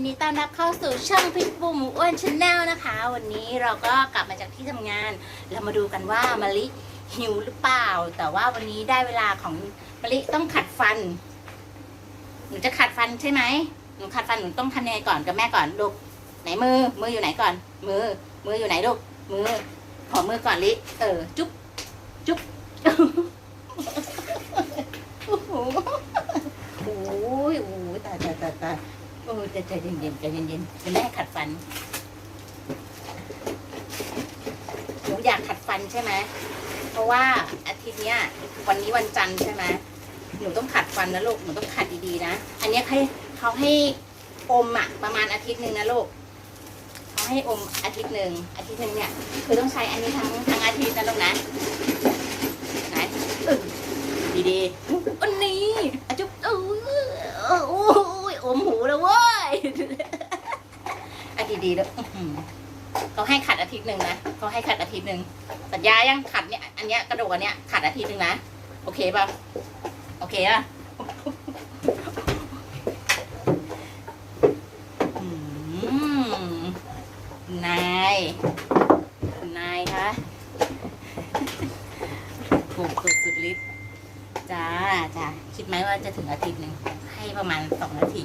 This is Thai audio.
ยินดีต้อนรับเข้าสู่ช่องพี่ปูหมูอ้วนชาแนลนะคะ วันนี้เราก็กลับมาจากที่ทำงาน เรามาดูกันว่ามะลิหิวหรือเปล่า แต่ว่าวันนี้ได้เวลาของมะลิต้องขัดฟันหนูจะขัดฟันใช่ไหมหนูขัดฟันหนูต้องทำยังไงก่อนกับแม่ก่อนลูกไหนมือ มืออยู่ไหนก่อน มือ มืออยู่ไหนลูกมือ ขอมือก่อนลิเออ จุ๊บจุ๊บโอ้โหโอ้ยโอ้ยตายตายตายตาย โอ้ยใจใจเย็นๆใจเย็นเย็นๆจะแม่ให้ขัดฟันหนูอยากขัดฟันใช่ไหมเพราะว่าอาทิตย์เนี้ย วันนี้วันจันทร์ใช่ไหมหนูต้องขัดฟันนะลูกหนูต้องขัดดีๆนะอันนี้ให้เขาให้อมอะประมาณอาทิตย์หนึ่งนะลูกเขาให้อมอาทิตย์หนึ่งอาทิตย์หนึ่งเนี่ยคือต้องใช้อันนี้ทั้งทั้งอาทิตย์นะลูกนะไหนอึ้งดีๆอันนี้อะจุ๊บเออโอ้ยอมหูแล้วเว้ยอะ ดีๆแล้วอื้อหือเขาให้ขัดอาทิตย์หนึ่งนะเขาให้ขัดอาทิตย์หนึ่งสัญญายังขัดเนี่ยอันเนี้ยกระดูกอันเนี้ยขัดอาทิตย์หนึ่งนะโอเคป่ะโอเคอะนายนายคะถูกสุดสุดฤทธิ์จ้าจ้าคิดไหมว่าจะถึงอาทิตย์หนึ่งให้ประมาณสองนาที